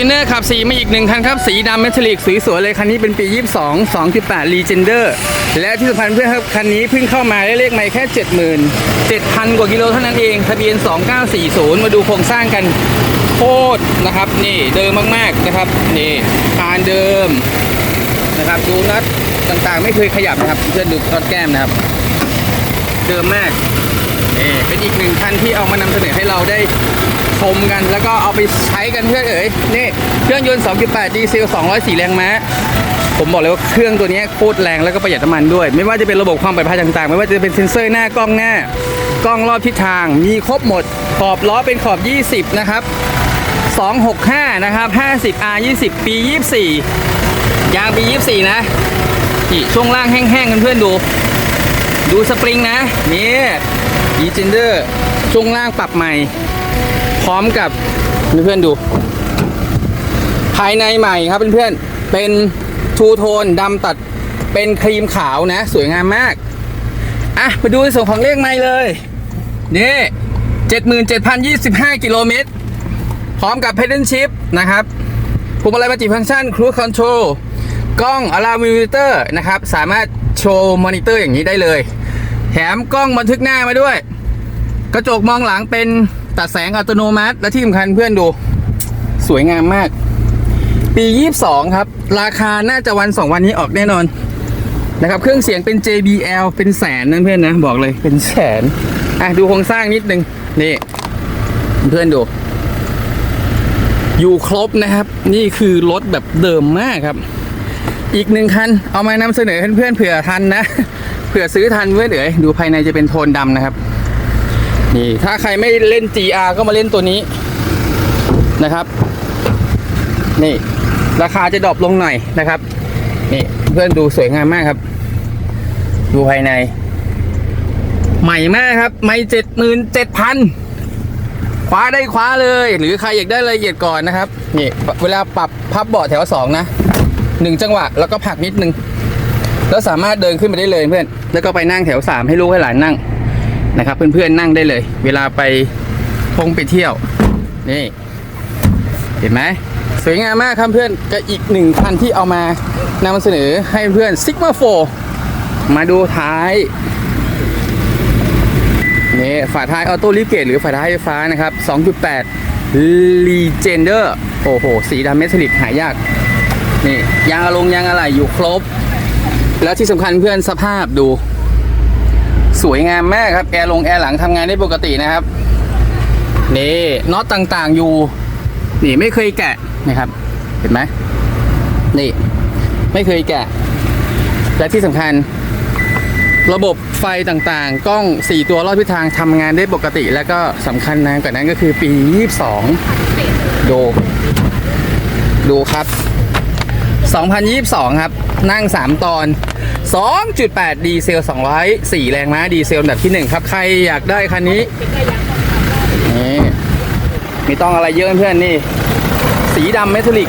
จูเนอร์ขับสีมาอีกหนึ่งคันครับ สีดำเมทัลลิกสีสวยเลย คันนี้เป็นปี 22 2.8 Legender และที่สำคัญเพื่อนครับ คันนี้เพิ่งเข้ามาได้เลขไม่แค่70,000 7,000 กว่ากิโลเท่านั้นเอง ทะเบียน 2940 มาดูโครงสร้างกันโคตรนะครับ นี่เดิมมากๆนะครับนี่คานเดิมนะครับดูน็อตต่างๆ ไม่เคยขยับนะครับเพื่อนดูน็อตแก้มนะครับ เดิมมาก นี่เป็นอีกหนึ่งคันที่เอามานำเสนอให้เราได้ชมกัน แล้วก็เอาไปใช้กันเพื่อเอ๋ยนี่เครื่องยนต์ 2.8 ดีเซล 204 แรงม้าผมบอกเลยว่าเครื่องตัวนี้โคตรแรงแล้วก็ประหยัดน้ำมันด้วย ไม่ว่าจะเป็นระบบความปลอดภัยต่างๆ ไม่ว่าจะเป็นเซ็นเซอร์หน้ากล้องหน้ากล้องรอบทิศทาง มีครบหมด ขอบล้อเป็นขอบ 20 นะครับ 265 นะครับ 50 R 20 ปี 24 ยางปี 24 นะนี่ช่วงล่างแห้งๆกันเพื่อนดู ดูสปริงนะ นี่ อีเจนเดอร์ช่วงล่างปรับใหม่ พร้อมกับเพื่อนๆดู ภายในใหม่ครับเพื่อนๆเป็นทูโทนดำตัดเป็นครีมขาวนะ สวยงามมาก อะ มาดูในส่วนของเลขไม่เลย นี่77,025กิโลเมตร พร้อมกับ pedal shift นะครับพวงมาลัยมัลติฟังก์ชัน cruise control กล้อง alarm monitor นะครับ สามารถโชว์มอนิเตอร์อย่างนี้ได้เลย แถมกล้องบันทึกหน้ามาด้วย กระจกมองหลังเป็นตัดแสงอัตโนมัติ และที่สำคัญเพื่อนดู สวยงามมาก ปี 22 ครับ ราคาน่าจะวัน 2 วันนี้ออกแน่นอนนะครับเครื่องเสียงเป็น JBL เป็นแสนนะเพื่อนนะ บอกเลยเป็นแสนอะดูโครงสร้างนิดนึง นี่ เพื่อนดู อยู่ครบนะครับ นี่คือรถแบบเดิมมากครับ อีกหนึ่งคัน เอามานำเสนอเพื่อนๆเผื่อทันนะ เผื่อซื้อทันเพื่อนเอ๋ยดูภายในจะเป็นโทนดำนะครับ นี่ถ้าใครไม่เล่น GR ก็มาเล่นตัวนี้นะครับ นี่ ราคาจะดรอปลงหน่อยนะครับ นี่เพื่อนดูสวยงามมากครับ ดูภายใน ใหม่มากครับ ไม่เจ็ดหมื่นเจ็ดพันคว้าได้คว้าเลย หรือใครอยากได้รายละเอียดก่อนนะครับ นี่ เวลาปรับพับเบาะแถวสองนะหนึ่งจังหวะแล้วก็ผักนิดนึง แล้วสามารถเดินขึ้นไปได้เลยเพื่อน แล้วก็ไปนั่งแถวสามให้ลูกให้หลานนั่งนะครับ เพื่อนๆนั่งได้เลย เวลาไปพงไปเที่ยว นี่ เห็นไหมสวยงามมากครับเพื่อนก็อีกหนึ่งคันที่เอามานำเสนอให้เพื่อน Sigma 4มาดูท้ายนี่ฝาท้ายออโต้ลิฟเกตหรือฝาท้ายไฟฟ้านะครับ 2.8 Legender โอ้โห สีดำเมทัลลิกหายาก นี่ ยางอะลงยางอะไรอยู่ครบ แล้วที่สำคัญเพื่อนสภาพดู สวยงามมากครับ แอร์ลงแอร์หลังทำงานได้ปกตินะครับนี่น็อตต่างๆอยู่ นี่ไม่เคยแกะนะครับ เห็นไหมนี่ ไม่เคยแกะ และที่สำคัญ ระบบไฟต่างๆ กล้อง 4 ตัวรอบทิศทางทำงานได้ปกติ แล้วก็สำคัญนะกว่านั้นก็คือปี 22 ดู ดูครับ 2022 ครับ นั่ง 3 ตอน 2.8 ดีเซล 204 แรงม้าดีเซลอันดับที่ 1 ครับ ใครอยากได้คันนี้นี่ม่ต้องอะไรเยอะเพื่อนนี่ สีดำเมทัลลิก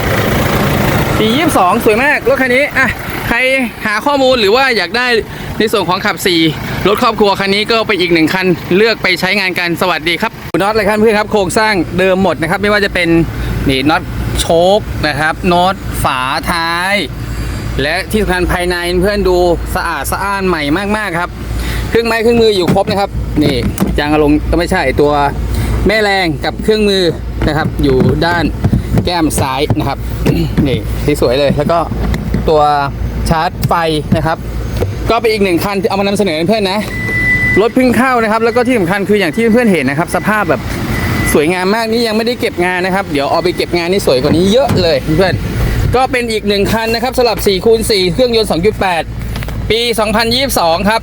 ปี 22 สวยมาก รถคันนี้ อะ ใครหาข้อมูลหรือว่าอยากได้ในส่วนของขับ 4 รถครอบครัวคันนี้ก็เป็นอีกหนึ่งคัน เลือกไปใช้งานกันสวัสดีครับน็อตอะไรครับเพื่อนครับ โครงสร้างเดิมหมดนะครับ ไม่ว่าจะเป็นนี่น็อต โชคนะครับโน็อตฝาท้าย และที่สำคัญภายในเพื่อนดูสะอาดสะอ้านใหม่มากๆครับเครื่องไม้เครื่องมืออยู่ครบนะครับนี่ยางอารมณ์ก็ไม่ใช่ตัวแม่แรงกับเครื่องมือนะครับ อยู่ด้านแก้มซ้ายนะครับนี่ที่สวยเลยแล้วก็ตัวชาร์จไฟนะครับ ก็เป็นอีกหนึ่งคันที่เอามานำเสนอเพื่อนนะรถพึ่งเข้านะครับ แล้วก็ที่สำคัญคืออย่างที่เพื่อนเห็นนะครับ สภาพแบบ สวยงามมากนี่ยังไม่ได้เก็บงานนะครับ เดี๋ยวเอาไปเก็บงานนี่สวยกว่านี้เยอะเลยเพื่อนก็เป็นอีกหนึ่งคันนะครับสำหรับ4คูณ4เครื่องยนต์ 2.8 ปี 2022 ครับ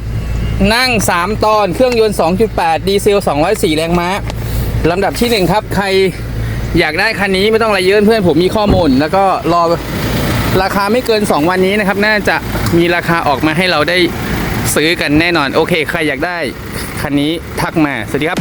นั่ง 3 ตอนเครื่องยนต์ 2.8 ดีเซล 204 แรงม้าลำดับที่ 1 ครับ ใครอยากได้คันนี้ไม่ต้องอะไรเยอะเพื่อนผมมีข้อมูล แล้วก็รอราคาไม่เกิน 2 วันนี้นะครับ น่าจะมีราคาออกมาให้เราได้ซื้อกันแน่นอน โอเค ใครอยากได้ คันนี้ทักมา สวัสดีครับ